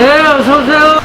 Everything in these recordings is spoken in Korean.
네, 어서오세요.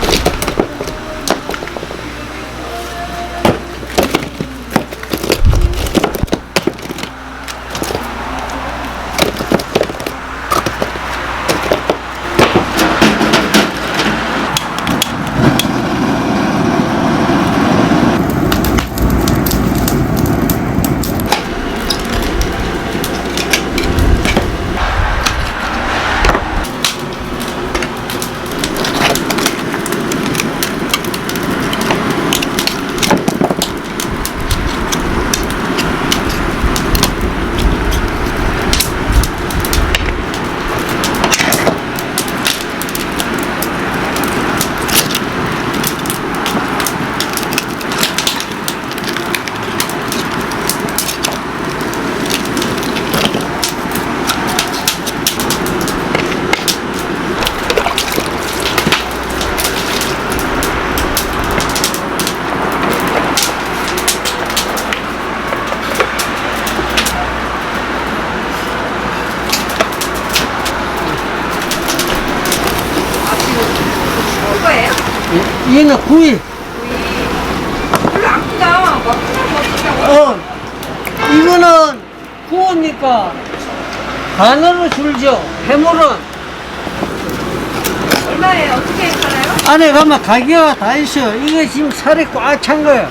거예요? 얘는 구이. 별로 안 크다. 막 그냥 먹는다고. 어, 이거는 구우니까 반으로 줄죠. 해물은 얼마예요? 어떻게 팔아요? 안에 가면 가게가 다 있어요. 이게 지금 살이 꽉 찬 거예요.